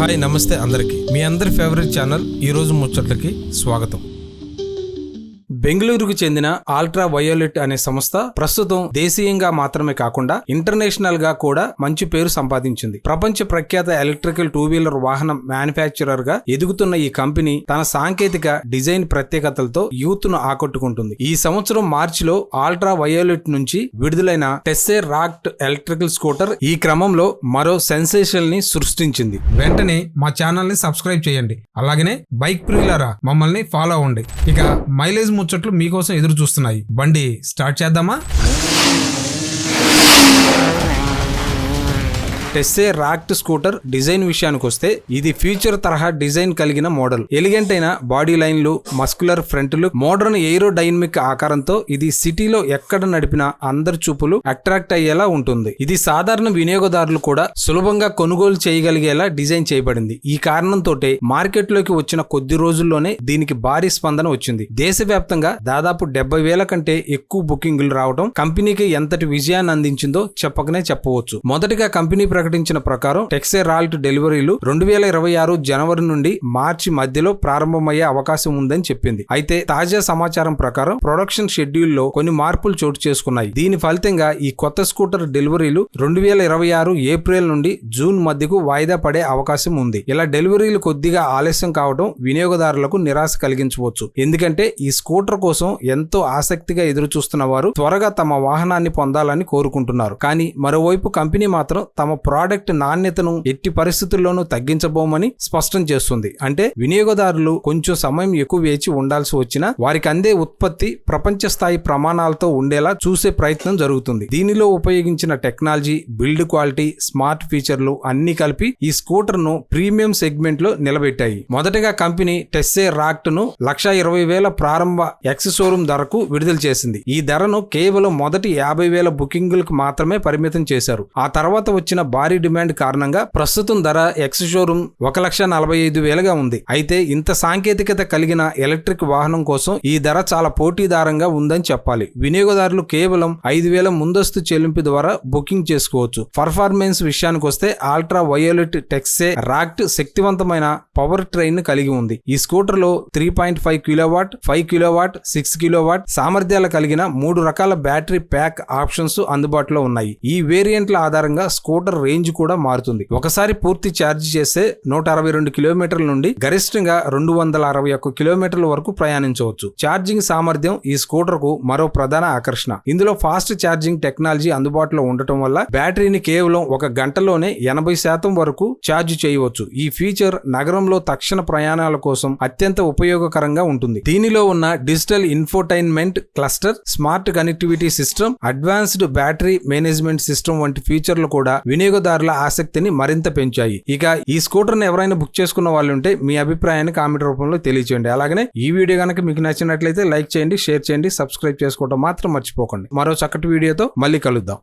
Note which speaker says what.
Speaker 1: hi నమస్తే అందరికీ మీ అందరి ఫేవరెట్ ఛానల్ ఈరోజు ముచ్చట్లకి స్వాగతం బెంగళూరుకు చెందిన ఆల్ట్రా వయోలెట్ అనే సంస్థ ప్రస్తుతం దేశీయంగా మాత్రమే కాకుండా ఇంటర్నేషనల్ గా కూడా మంచి పేరు సంపాదించింది ప్రపంచ ప్రఖ్యాత ఎలక్ట్రికల్ టూ వీలర్ వాహనం మ్యానుఫ్యాక్చరర్ గా ఎదుగుతున్న ఈ కంపెనీ తన సాంకేతిక డిజైన్ ప్రత్యేకతలతో యూత్ ను ఆకట్టుకుంటుంది ఈ సంవత్సరం మార్చిలో ఆల్ట్రా వయోలెట్ నుంచి విడుదలైన టెస్సే రాక్ట్ ఎలక్ట్రికల్ స్కూటర్ ఈ క్రమంలో మరో సెన్సేషన్ ని సృష్టించింది వెంటనే మా ఛానల్ ని సబ్స్క్రైబ్ చేయండి అలాగనే బైక్ ప్రియులారా మమ్మల్ని ఫాలో అవ్వండి ఇక మైలేజ్ ము ముచ్చట్లు మీకోసం ఎదురు చూస్తున్నాయి బండి స్టార్ట్ చేద్దామా టెస్సే రాక్ట్ స్కూటర్ డిజైన్ విషయానికి వస్తే ఇది ఫ్యూచర్ తరహా డిజైన్ కలిగిన మోడల్ ఎలిగెంట్ అయిన బాడీ లైన్లు మస్కులర్ ఫ్రంట్లు మోడర్న్ ఎయిరో డైనమిక్ ఆకారంతో ఇది సిటీలో ఎక్కడ నడిపినా అందరి చూపులు అట్రాక్ట్ అయ్యేలా ఉంటుంది ఇది సాధారణ వినియోగదారులు కూడా సులభంగా కొనుగోలు చేయగలిగేలా డిజైన్ చేయబడింది ఈ కారణంతో మార్కెట్లోకి వచ్చిన కొద్ది రోజుల్లోనే దీనికి భారీ స్పందన వచ్చింది దేశవ్యాప్తంగా దాదాపు డెబ్బై వేల కంటే ఎక్కువ బుకింగ్లు రావడం కంపెనీకి ఎంతటి విజయాన్ని అందించిందో చెప్పకనే చెప్పవచ్చు మొదటిగా కంపెనీ ప్రకటించిన ప్రకారం రాల్ట్ డెలివరీలు రెండు వేల ఇరవై ఆరు జనవరి నుండి మార్చి మధ్యలో ప్రారంభమయ్యే అవకాశం ఉందని చెప్పింది అయితే తాజా సమాచారం ప్రకారం ప్రొడక్షన్ షెడ్యూల్లో కొన్ని మార్పులు చోటు చేసుకున్నాయి దీని ఫలితంగా ఈ కొత్త స్కూటర్ డెలివరీలు రెండు వేల ఇరవై ఆరు ఏప్రిల్ నుండి జూన్ మధ్యకు వాయిదా పడే అవకాశం ఉంది ఇలా డెలివరీలు కొద్దిగా ఆలస్యం కావడం వినియోగదారులకు నిరాశ కలిగించవచ్చు ఎందుకంటే ఈ స్కూటర్ కోసం ఎంతో ఆసక్తిగా ఎదురు చూస్తున్న వారు త్వరగా తమ వాహనాన్ని పొందాలని కోరుకుంటున్నారు కానీ మరోవైపు కంపెనీ మాత్రం తమ ప్రోడక్ట్ నాణ్యతను ఎట్టి పరిస్థితుల్లోనూ తగ్గించబోమని స్పష్టం చేస్తుంది అంటే వినియోగదారులు కొంచెం సమయం ఎక్కువ వేచి ఉండాల్సి వచ్చినా వారికి అందే ఉత్పత్తి ప్రపంచ స్థాయి ప్రమాణాలతో ఉండేలా చూసే ప్రయత్నం జరుగుతుంది దీనిలో ఉపయోగించిన టెక్నాలజీ బిల్డ్ క్వాలిటీ స్మార్ట్ ఫీచర్లు అన్ని కలిపి ఈ స్కూటర్ను ప్రీమియం సెగ్మెంట్ లో నిలబెట్టాయి మొదటగా కంపెనీ టెస్సే రాక్ట్ ను లక్ష ఇరవై వేల ప్రారంభ ఎక్స్ షోరూమ్ ధరకు విడుదల చేసింది ఈ ధరను కేవలం మొదటి యాభై వేల బుకింగులకు మాత్రమే పరిమితం చేశారు ఆ తర్వాత వచ్చిన భారీ డిమాండ్ కారణంగా ప్రస్తుతం ధర ఎక్స్ షోరూమ్ ఒక లక్ష నలభై ఐదు వేలుగా ఉంది అయితే ఇంత సాంకేతికత కలిగిన ఎలక్ట్రిక్ వాహనం కోసం ఈ ధర చాలా పోటీదారంగా ఉందని చెప్పాలి వినియోగదారులు కేవలం ఐదు వేల ముందస్తు చెల్లింపు ద్వారా బుకింగ్ చేసుకోవచ్చు పర్ఫార్మెన్స్ విషయానికి వస్తే ఆల్ట్రా వయోలెట్ టెక్సే రాక్ట్ శక్తివంతమైన పవర్ ట్రైన్ కలిగి ఉంది ఈ స్కూటర్ లో three point five kilowatt five kilowatt six kilowatt సామర్థ్యాలు కలిగిన మూడు రకాల బ్యాటరీ ప్యాక్ ఆప్షన్స్ అందుబాటులో ఉన్నాయి ఈ వేరియంట్ల ఆధారంగా స్కూటర్ రేంజ్ కూడా మారుతుంది ఒకసారి పూర్తి ఛార్జ్ చేస్తే నూట అరవై రెండు కిలోమీటర్ల నుండి గరిష్టంగా రెండు వందల అరవై ఒక్క కిలోమీటర్ల వరకు ప్రయాణించవచ్చు ఛార్జింగ్ సామర్థ్యం ఈ స్కూటర్ కు మరో ప్రధాన ఆకర్షణ ఇందులో ఫాస్ట్ ఛార్జింగ్ టెక్నాలజీ అందుబాటులో ఉండటం వల్ల బ్యాటరీని కేవలం ఒక గంటలోనే ఎనభై శాతం వరకు ఛార్జ్ చేయవచ్చు ఈ ఫీచర్ నగరంలో తక్షణ ప్రయాణాల కోసం అత్యంత ఉపయోగకరంగా ఉంటుంది దీనిలో ఉన్న digital infotainment cluster smart connectivity system advanced battery management system వంటి ఫీచర్లు కూడా వినియోగ వినియోగదారుల ఆసక్తిని మరింత పెంచాయి ఇక ఈ స్కూటర్ను ఎవరైనా బుక్ చేసుకున్న వాళ్ళు ఉంటే మీ అభిప్రాయాన్ని కామెంట్ రూపంలో తెలియచేయండి అలాగనే ఈ వీడియో కనుక మీకు నచ్చినట్లయితే లైక్ చేయండి షేర్ చేయండి సబ్స్క్రైబ్ చేసుకోవడం మాత్రం మర్చిపోకండి మరో చక్కటి వీడియోతో మళ్ళీ కలుద్దాం